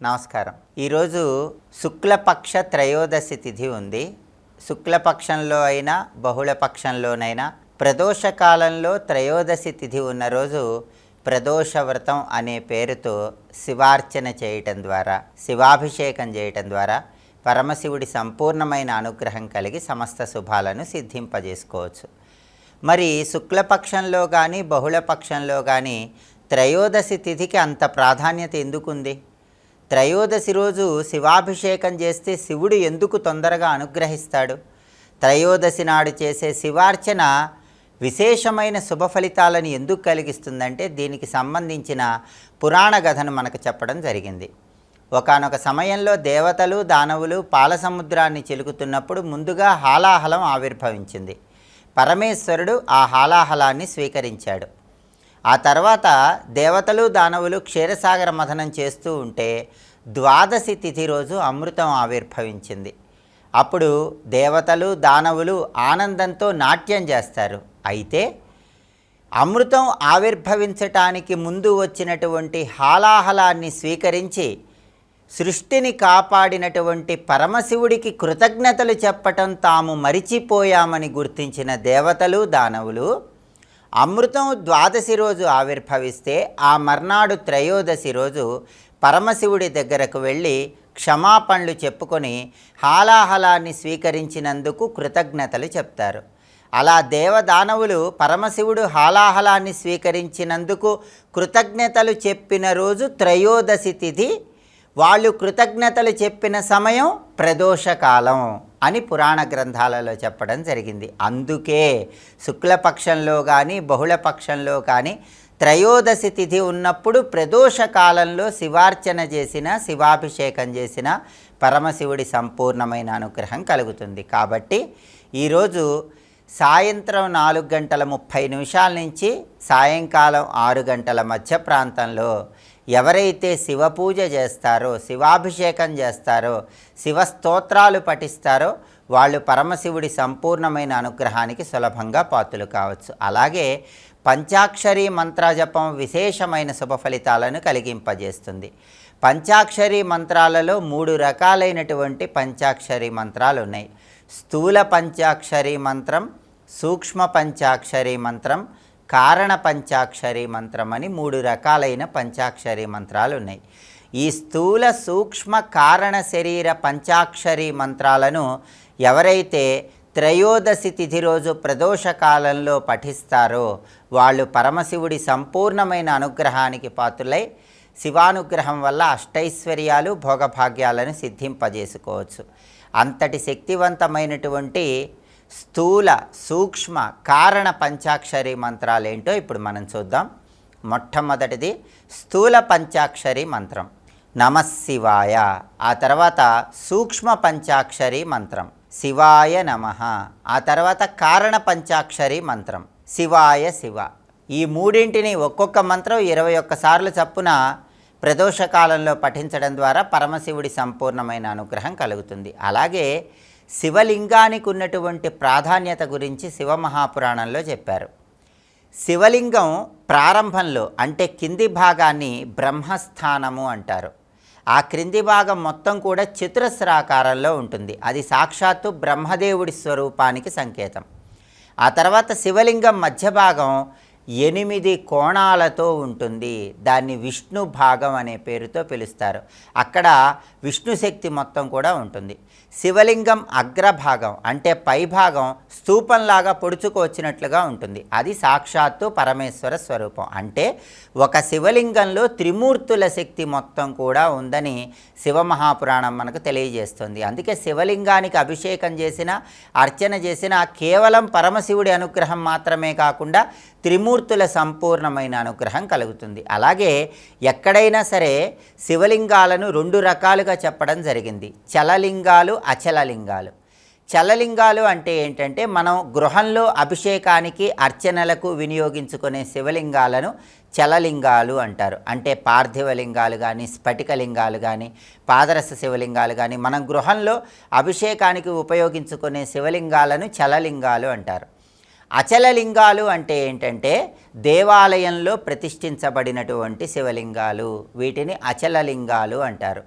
నమస్కారం. ఈరోజు శుక్లపక్ష త్రయోదశి తిథి ఉంది. శుక్లపక్షంలో అయినా బహుళపక్షంలోనైనా ప్రదోష కాలంలో త్రయోదశి తిథి ఉన్న రోజు ప్రదోష వ్రతం అనే పేరుతో శివార్చన చేయటం ద్వారా శివాభిషేకం చేయటం ద్వారా పరమశివుడి సంపూర్ణమైన అనుగ్రహం కలిగి సమస్త శుభాలను సిద్ధింపజేసుకోవచ్చు. మరి శుక్లపక్షంలో కానీ బహుళపక్షంలో కానీ త్రయోదశి తిథికి అంత ప్రాధాన్యత ఎందుకుంది? త్రయోదశి రోజు శివాభిషేకం చేస్తే శివుడు ఎందుకు తొందరగా అనుగ్రహిస్తాడు? త్రయోదశి నాడు చేసే శివార్చన విశేషమైన శుభ ఫలితాలను ఎందుకు కలిగిస్తుందంటే దీనికి సంబంధించిన పురాణ కథను మనకు చెప్పడం జరిగింది. ఒకానొక సమయంలో దేవతలు దానవులు పాలసముద్రాన్ని చిలుకుతున్నప్పుడు ముందుగా హాలాహలం ఆవిర్భవించింది. పరమేశ్వరుడు ఆ హాలాహలాన్ని స్వీకరించాడు. ఆ తర్వాత దేవతలు దానవులు క్షీరసాగర మథనం చేస్తూ ఉంటే ద్వాదశి తిథి రోజు అమృతం ఆవిర్భవించింది. అప్పుడు దేవతలు దానవులు ఆనందంతో నాట్యం చేస్తారు. అయితే అమృతం ఆవిర్భవించటానికి ముందు వచ్చినటువంటి హాలాహలాన్ని స్వీకరించి సృష్టిని కాపాడినటువంటి పరమశివుడికి కృతజ్ఞతలు చెప్పటం తాము మరిచిపోయామని గుర్తించిన దేవతలు దానవులు అమృతం ద్వాదశి రోజు ఆవిర్భవిస్తే ఆ మర్నాడు త్రయోదశి రోజు పరమశివుడి దగ్గరకు వెళ్ళి క్షమాపణలు చెప్పుకొని హాలాహలాన్ని స్వీకరించినందుకు కృతజ్ఞతలు చెప్తారు. అలా దేవదానవులు పరమశివుడు హాలాహలాన్ని స్వీకరించినందుకు కృతజ్ఞతలు చెప్పిన రోజు త్రయోదశి తిథి. వాళ్ళు కృతజ్ఞతలు చెప్పిన సమయం ప్రదోషకాలం. అని పురాణ గ్రంథాలలో చెప్పడం జరిగింది. అందుకే శుక్లపక్షంలో కానీ బహుళపక్షంలో కానీ త్రయోదశి తిథి ఉన్నప్పుడు ప్రదోష కాలంలో శివార్చన చేసిన శివాభిషేకం చేసిన పరమశివుడి సంపూర్ణమైన అనుగ్రహం కలుగుతుంది. కాబట్టి ఈరోజు సాయంత్రం నాలుగు గంటల ముప్పై నిమిషాల నుంచి సాయంకాలం ఆరు గంటల మధ్య ప్రాంతంలో ఎవరైతే శివ పూజ చేస్తారో శివాభిషేకం చేస్తారో శివ స్తోత్రాలు పఠిస్తారో వాళ్ళు పరమశివుడి సంపూర్ణమైన అనుగ్రహానికి సులభంగా పాత్రలు కావచ్చు. అలాగే పంచాక్షరి మంత్రజపం విశేషమైన శుభ ఫలితాలను కలిగింపజేస్తుంది. పంచాక్షరి మంత్రాలలో మూడు రకాలైనటువంటి పంచాక్షరి మంత్రాలు ఉన్నాయి. స్థూల పంచాక్షరి మంత్రం సూక్ష్మ పంచాక్షరి మంత్రం కారణ పంచాక్షరి మంత్రం అని మూడు రకాలైన పంచాక్షరి మంత్రాలు ఉన్నాయి. ఈ స్థూల సూక్ష్మ కారణ శరీర పంచాక్షరి మంత్రాలను ఎవరైతే త్రయోదశి తిథి రోజు ప్రదోష కాలంలో పఠిస్తారో వాళ్ళు పరమశివుడి సంపూర్ణమైన అనుగ్రహానికి పాత్రులై శివానుగ్రహం వల్ల అష్టైశ్వర్యాలు భోగభాగ్యాలను సిద్ధింపజేసుకోవచ్చు. అంతటి శక్తివంతమైనటువంటి స్థూల సూక్ష్మ కారణ పంచాక్షరి మంత్రాలు ఏంటో ఇప్పుడు మనం చూద్దాం. మొట్టమొదటిది స్థూల పంచాక్షరి మంత్రం. నమశివాయ ఆ తర్వాత సూక్ష్మ పంచాక్షరి మంత్రం. శివాయ నమ. ఆ తర్వాత కారణ పంచాక్షరి మంత్రం. శివాయ శివ. ఈ మూడింటిని ఒక్కొక్క మంత్రం ఇరవై ఒక్కసార్లు చప్పున ప్రదోషకాలంలో పఠించడం ద్వారా పరమశివుడి సంపూర్ణమైన అనుగ్రహం కలుగుతుంది. అలాగే శివలింగానికి ఉన్నటువంటి ప్రాధాన్యత గురించి శివమహాపురాణంలో చెప్పారు. శివలింగం ప్రారంభంలో అంటే కింది భాగాన్ని బ్రహ్మస్థానము అంటారు. ఆ క్రింది భాగం మొత్తం కూడా చతురస్రాకారంలో ఉంటుంది. అది సాక్షాత్తు బ్రహ్మదేవుడి స్వరూపానికి సంకేతం. ఆ తర్వాత శివలింగం మధ్య భాగం ఎనిమిది కోణాలతో ఉంటుంది. దాన్ని విష్ణు భాగం అనే పేరుతో పిలుస్తారు. అక్కడ విష్ణు శక్తి మొత్తం కూడా ఉంటుంది. శివలింగం అగ్రభాగం అంటే పైభాగం స్తూపంలాగా పొడుచుకు వచ్చినట్లుగా ఉంటుంది. అది సాక్షాత్తు పరమేశ్వర స్వరూపం. అంటే ఒక శివలింగంలో త్రిమూర్తుల శక్తి మొత్తం కూడా ఉందని శివమహాపురాణం మనకు తెలియజేస్తుంది. అందుకే శివలింగానికి అభిషేకం చేసిన అర్చన చేసిన కేవలం పరమశివుడి అనుగ్రహం మాత్రమే కాకుండా త్రిమూర్తి త్రిమూర్తుల సంపూర్ణమైన అనుగ్రహం కలుగుతుంది. అలాగే ఎక్కడైనా సరే శివలింగాలను రెండు రకాలుగా చెప్పడం జరిగింది. చలలింగాలు అచలలింగాలు. చలలింగాలు అంటే ఏంటంటే మనం గృహంలో అభిషేకానికి అర్చనలకు వినియోగించుకునే శివలింగాలను చలలింగాలు అంటారు. అంటే పార్థివలింగాలు కానీ స్ఫటికలింగాలు కానీ పాదరస శివలింగాలు కానీ మనం గృహంలో అభిషేకానికి ఉపయోగించుకునే శివలింగాలను చలలింగాలు అంటారు. అచలలింగాలు అంటే ఏంటంటే దేవాలయంలో ప్రతిష్ఠించబడినటువంటి శివలింగాలు. వీటిని అచలలింగాలు అంటారు.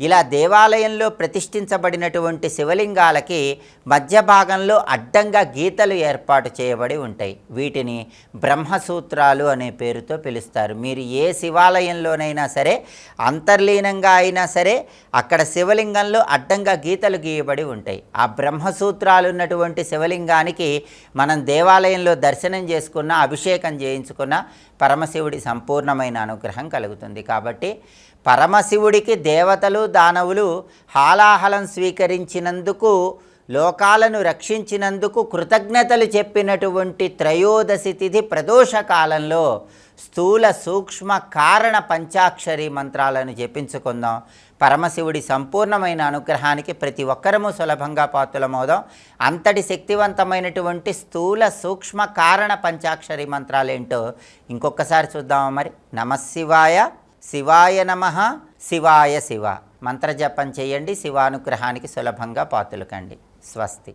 ఇలా దేవాలయంలో ప్రతిష్ఠించబడినటువంటి శివలింగాలకి మధ్య భాగంలో అడ్డంగా గీతలు ఏర్పాటు చేయబడి ఉంటాయి. వీటిని బ్రహ్మసూత్రాలు అనే పేరుతో పిలుస్తారు. మీరు ఏ శివాలయంలోనైనా సరే అంతర్లీనంగా అయినా సరే అక్కడ శివలింగంలో అడ్డంగా గీతలు గీయబడి ఉంటాయి. ఆ బ్రహ్మసూత్రాలు ఉన్నటువంటి శివలింగానికి మనం దేవాలయంలో దర్శనం చేసుకున్న అభిషేకం చేయించుకున్న పరమశివుడి సంపూర్ణమైన అనుగ్రహం కలుగుతుంది. కాబట్టి పరమశివుడికి దేవతలు దానవులు హాలాహలం స్వీకరించినందుకు లోకాలను రక్షించినందుకు కృతజ్ఞతలు చెప్పినటువంటి త్రయోదశి తిథి ప్రదోష కాలంలో స్థూల సూక్ష్మ కారణ పంచాక్షరి మంత్రాలను జపించుకుందాం. పరమశివుడి సంపూర్ణమైన అనుగ్రహానికి ప్రతి ఒక్కరము సులభంగా పాత్రలమవుదాం. అంతటి శక్తివంతమైనటువంటి స్థూల సూక్ష్మ కారణ పంచాక్షరి మంత్రాలేంటో ఇంకొకసారి చూద్దామా మరి. నమశివాయ. శివాయ నమ శివాయ శివ. మంత్రజపం చేయండి శివానుగ్రహానికి సులభంగా పాతులకండి. స్వస్తి.